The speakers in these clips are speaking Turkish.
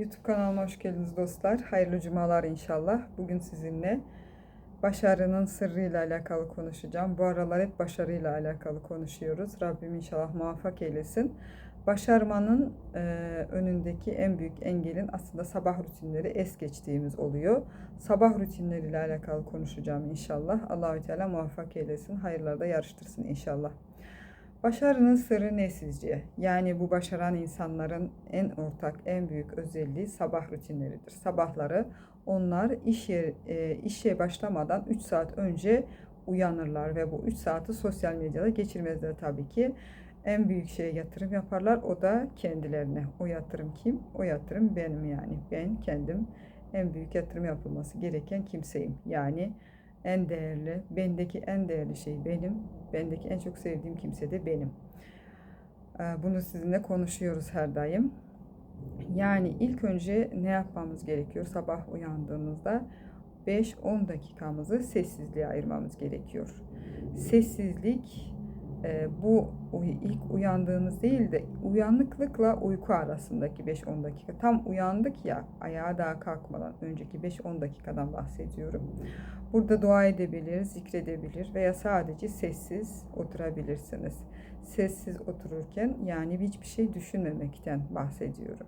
YouTube kanalıma hoş geldiniz dostlar. Hayırlı cumalar inşallah. Bugün sizinle başarının sırrıyla alakalı konuşacağım. Bu aralar hep başarıyla alakalı konuşuyoruz. Rabbim inşallah muvaffak eylesin. Başarmanın e, önündeki en büyük engelin aslında sabah rutinleri es geçtiğimiz oluyor. Sabah rutinleriyle alakalı konuşacağım inşallah. Allahü Teala muvaffak eylesin. Hayırlarda yarıştırsın inşallah. Başarının sırrı ne sizce? Yani bu başaran insanların en ortak, en büyük özelliği sabah rutinleridir. Sabahları onlar iş e, işe başlamadan 3 saat önce uyanırlar ve bu 3 saati sosyal medyada geçirmezler tabii ki. En büyük şeye yatırım yaparlar. O da kendilerine. O yatırım kim? O yatırım benim yani. Ben kendim en büyük yatırım yapılması gereken kimseyim. Yani en değerli, bendeki en değerli şey benim. Bendeki en çok sevdiğim kimse de benim. Ee, Bunu sizinle konuşuyoruz her daim. Yani ilk önce ne yapmamız gerekiyor? Sabah uyandığımızda 5-10 dakikamızı sessizliğe ayırmamız gerekiyor. Sessizlik e, bu ilk uyandığımız değil de uyanıklıkla uyku arasındaki 5-10 dakika. Tam uyandık ya ayağa daha kalkmadan önceki 5-10 dakikadan bahsediyorum. Burada dua edebilir, zikredebilir veya sadece sessiz oturabilirsiniz. Sessiz otururken yani hiçbir şey düşünmemekten bahsediyorum.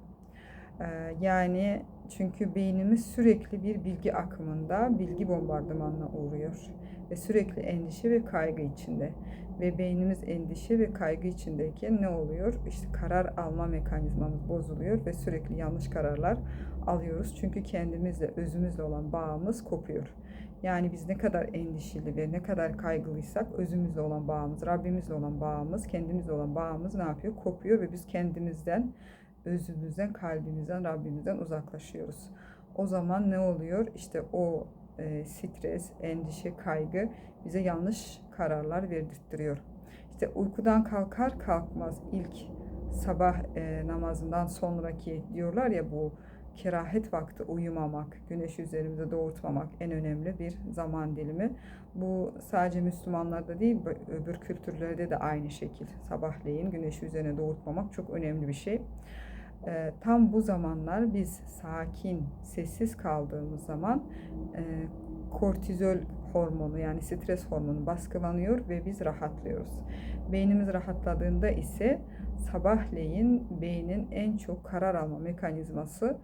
Ee, Yani çünkü beynimiz sürekli bir bilgi akımında, bilgi bombardımanına uğruyor ve sürekli endişe ve kaygı içinde. Ve beynimiz endişe ve kaygı içindeyken ne oluyor? İşte karar alma mekanizmamız bozuluyor ve sürekli yanlış kararlar alıyoruz. Çünkü kendimizle, özümüzle olan bağımız kopuyor. Yani biz ne kadar endişeli ve ne kadar kaygılıysak özümüzle olan bağımız, Rabbimizle olan bağımız, kendimizle olan bağımız ne yapıyor? Kopuyor ve biz kendimizden, özümüzden, kalbimizden, Rabbimizden uzaklaşıyoruz. O zaman ne oluyor? İşte o e, stres, endişe, kaygı bize yanlış kararlar verdirtiyor. İşte uykudan kalkar kalkmaz ilk sabah e, namazından sonraki diyorlar ya bu kerahet vakti uyumamak, güneşi üzerimize doğurtmamak en önemli bir zaman dilimi. Bu sadece Müslümanlarda değil, öbür kültürlerde de aynı şekil. Sabahleyin güneşi üzerine doğurtmamak çok önemli bir şey. Ee, tam bu zamanlar biz sakin, sessiz kaldığımız zaman e, kortizol hormonu yani stres hormonu baskılanıyor ve biz rahatlıyoruz. Beynimiz rahatladığında ise sabahleyin beynin en çok karar alma mekanizması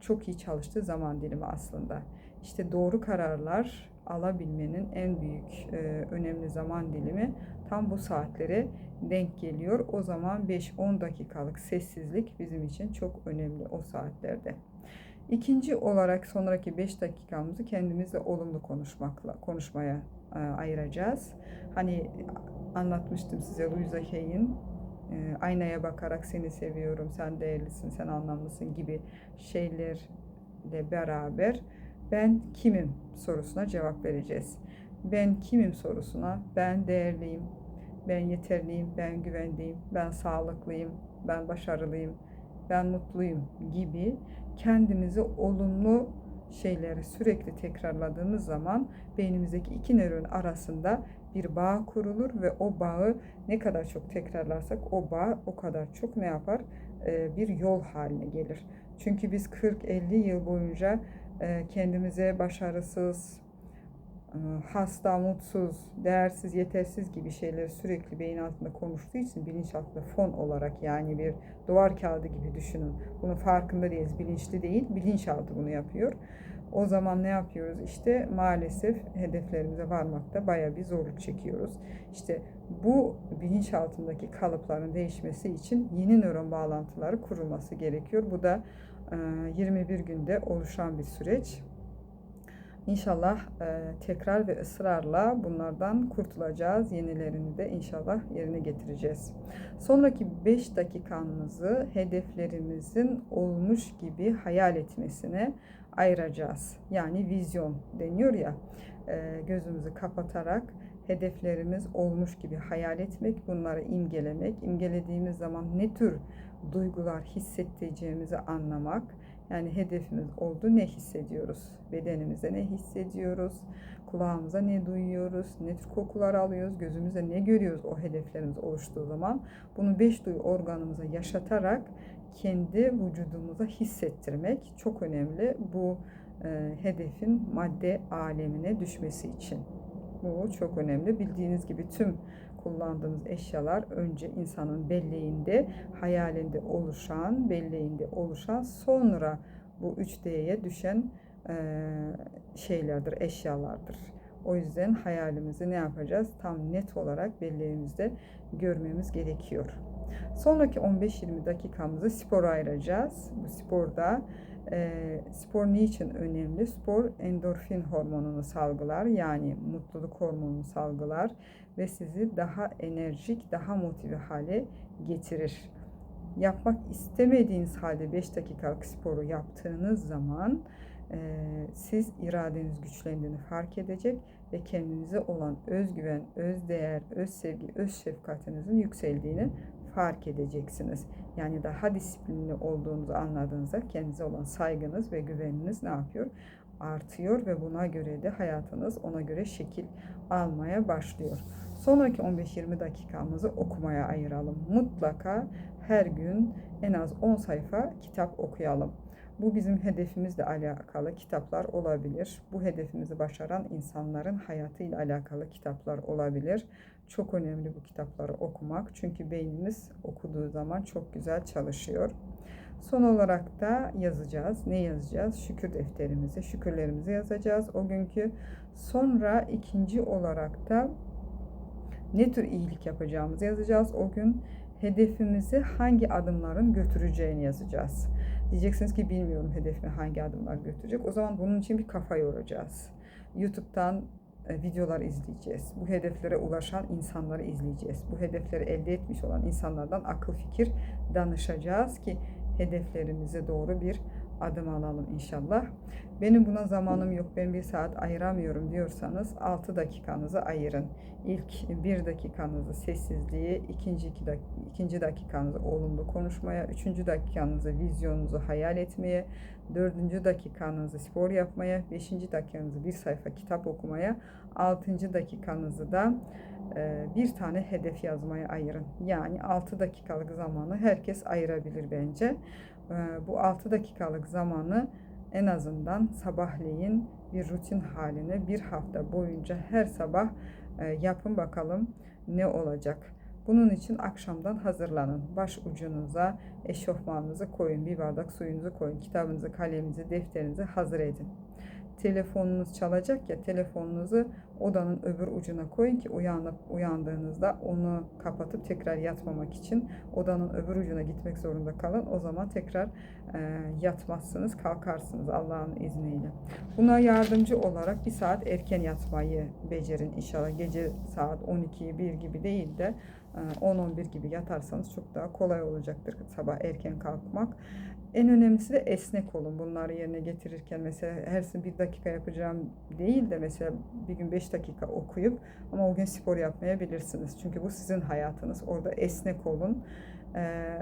çok iyi çalıştığı zaman dilimi aslında. İşte doğru kararlar alabilmenin en büyük e, önemli zaman dilimi tam bu saatlere denk geliyor. O zaman 5-10 dakikalık sessizlik bizim için çok önemli o saatlerde. İkinci olarak sonraki 5 dakikamızı kendimizle olumlu konuşmakla konuşmaya e, ayıracağız. Hani anlatmıştım size Louisa Hay'in e, aynaya bakarak seni seviyorum, sen değerlisin, sen anlamlısın gibi şeylerle beraber ben kimim sorusuna cevap vereceğiz. Ben kimim sorusuna ben değerliyim, ben yeterliyim, ben güvenliyim, ben sağlıklıyım, ben başarılıyım, ben mutluyum gibi kendimizi olumlu şeyleri sürekli tekrarladığımız zaman beynimizdeki iki nöron arasında bir bağ kurulur ve o bağı ne kadar çok tekrarlarsak o bağ o kadar çok ne yapar? Ee, bir yol haline gelir. Çünkü biz 40-50 yıl boyunca kendimize başarısız, e, hasta, mutsuz, değersiz, yetersiz gibi şeyleri sürekli beyin altında konuştuğu için bilinçaltında fon olarak yani bir duvar kağıdı gibi düşünün. Bunun farkında değiliz, bilinçli değil, bilinçaltı bunu yapıyor. O zaman ne yapıyoruz? İşte maalesef hedeflerimize varmakta baya bir zorluk çekiyoruz. İşte bu bilinç altındaki kalıpların değişmesi için yeni nöron bağlantıları kurulması gerekiyor. Bu da 21 günde oluşan bir süreç. İnşallah tekrar ve ısrarla bunlardan kurtulacağız. Yenilerini de inşallah yerine getireceğiz. Sonraki 5 dakikamızı hedeflerimizin olmuş gibi hayal etmesine ayıracağız. Yani vizyon deniyor ya gözümüzü kapatarak hedeflerimiz olmuş gibi hayal etmek, bunları imgelemek. İmgelediğimiz zaman ne tür duygular hissedeceğimizi anlamak. Yani hedefimiz oldu ne hissediyoruz? Bedenimize ne hissediyoruz? Kulağımıza ne duyuyoruz? Ne tür kokular alıyoruz? Gözümüze ne görüyoruz o hedeflerimiz oluştuğu zaman? Bunu beş duyu organımıza yaşatarak kendi vücudumuza hissettirmek çok önemli bu e, hedefin madde alemine düşmesi için. Bu çok önemli. Bildiğiniz gibi tüm kullandığımız eşyalar önce insanın belleğinde, hayalinde oluşan, belleğinde oluşan sonra bu 3D'ye düşen e, şeylerdir, eşyalardır. O yüzden hayalimizi ne yapacağız? Tam net olarak belleğimizde görmemiz gerekiyor. Sonraki 15-20 dakikamızı spora ayıracağız. Bu sporda e, spor niçin önemli? Spor endorfin hormonunu salgılar yani mutluluk hormonunu salgılar ve sizi daha enerjik, daha motive hale getirir. Yapmak istemediğiniz halde 5 dakikalık sporu yaptığınız zaman e, siz iradeniz güçlendiğini fark edecek ve kendinize olan özgüven, öz değer, öz sevgi, öz şefkatinizin yükseldiğini fark edeceksiniz. Yani daha disiplinli olduğunuzu anladığınızda kendinize olan saygınız ve güveniniz ne yapıyor? Artıyor ve buna göre de hayatınız ona göre şekil almaya başlıyor. Sonraki 15-20 dakikamızı okumaya ayıralım. Mutlaka her gün en az 10 sayfa kitap okuyalım. Bu bizim hedefimizle alakalı kitaplar olabilir. Bu hedefimizi başaran insanların hayatıyla alakalı kitaplar olabilir. Çok önemli bu kitapları okumak. Çünkü beynimiz okuduğu zaman çok güzel çalışıyor. Son olarak da yazacağız. Ne yazacağız? Şükür defterimizi, şükürlerimizi yazacağız o günkü. Sonra ikinci olarak da ne tür iyilik yapacağımızı yazacağız o gün. Hedefimizi hangi adımların götüreceğini yazacağız. Diyeceksiniz ki bilmiyorum hedefime hangi adımlar götürecek. O zaman bunun için bir kafa yoracağız. YouTube'dan videolar izleyeceğiz. Bu hedeflere ulaşan insanları izleyeceğiz. Bu hedefleri elde etmiş olan insanlardan akıl fikir danışacağız ki hedeflerimize doğru bir adım alalım inşallah. Benim buna zamanım yok, ben bir saat ayıramıyorum diyorsanız 6 dakikanızı ayırın. İlk 1 dakikanızı sessizliğe, ikinci, iki dak ikinci dakikanızı olumlu konuşmaya, üçüncü dakikanızı vizyonunuzu hayal etmeye, dördüncü dakikanızı spor yapmaya, beşinci dakikanızı bir sayfa kitap okumaya, altıncı dakikanızı da e, bir tane hedef yazmaya ayırın. Yani 6 dakikalık zamanı herkes ayırabilir bence. E, bu 6 dakikalık zamanı en azından sabahleyin bir rutin haline bir hafta boyunca her sabah e, yapın bakalım ne olacak. Bunun için akşamdan hazırlanın. Baş ucunuza eşofmanınızı koyun, bir bardak suyunuzu koyun, kitabınızı, kaleminizi, defterinizi hazır edin telefonunuz çalacak ya telefonunuzu odanın öbür ucuna koyun ki uyanıp uyandığınızda onu kapatıp tekrar yatmamak için odanın öbür ucuna gitmek zorunda kalın. O zaman tekrar e, yatmazsınız, kalkarsınız Allah'ın izniyle. Buna yardımcı olarak bir saat erken yatmayı becerin inşallah. Gece saat 12 1 gibi değil de 10-11 gibi yatarsanız çok daha kolay olacaktır sabah erken kalkmak. En önemlisi de esnek olun. Bunları yerine getirirken mesela her bir dakika yapacağım değil de mesela bir gün 5 dakika okuyup ama o gün spor yapmayabilirsiniz. Çünkü bu sizin hayatınız. Orada esnek olun. Ee,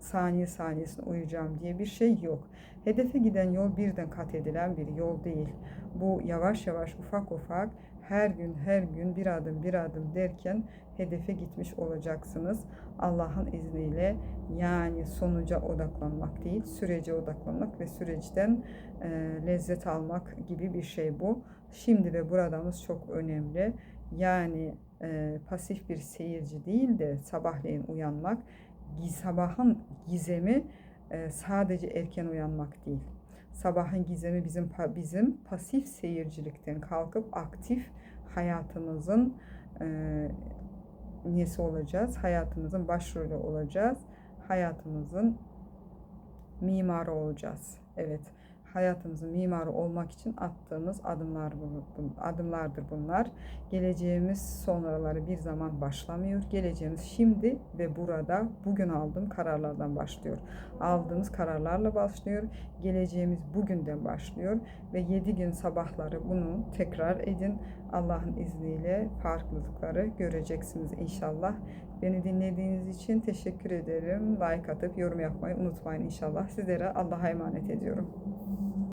saniye saniyesine uyacağım diye bir şey yok. Hedefe giden yol birden kat edilen bir yol değil. Bu yavaş yavaş ufak ufak her gün her gün bir adım bir adım derken hedefe gitmiş olacaksınız. Allah'ın izniyle yani sonuca odaklanmak değil, sürece odaklanmak ve süreçten e, lezzet almak gibi bir şey bu. Şimdi ve buradamız çok önemli. Yani e, pasif bir seyirci değil de sabahleyin uyanmak, sabahın gizemi e, sadece erken uyanmak değil sabahın gizemi bizim bizim pasif seyircilikten kalkıp aktif hayatımızın e, nesi olacağız? Hayatımızın başrolü olacağız. Hayatımızın mimarı olacağız. Evet hayatımızın mimarı olmak için attığımız adımlar adımlardır bunlar. Geleceğimiz sonraları bir zaman başlamıyor. Geleceğimiz şimdi ve burada bugün aldığım kararlardan başlıyor. Aldığımız kararlarla başlıyor. Geleceğimiz bugünden başlıyor ve 7 gün sabahları bunu tekrar edin. Allah'ın izniyle farklılıkları göreceksiniz inşallah. Beni dinlediğiniz için teşekkür ederim. Like atıp yorum yapmayı unutmayın inşallah. Sizlere Allah'a emanet ediyorum.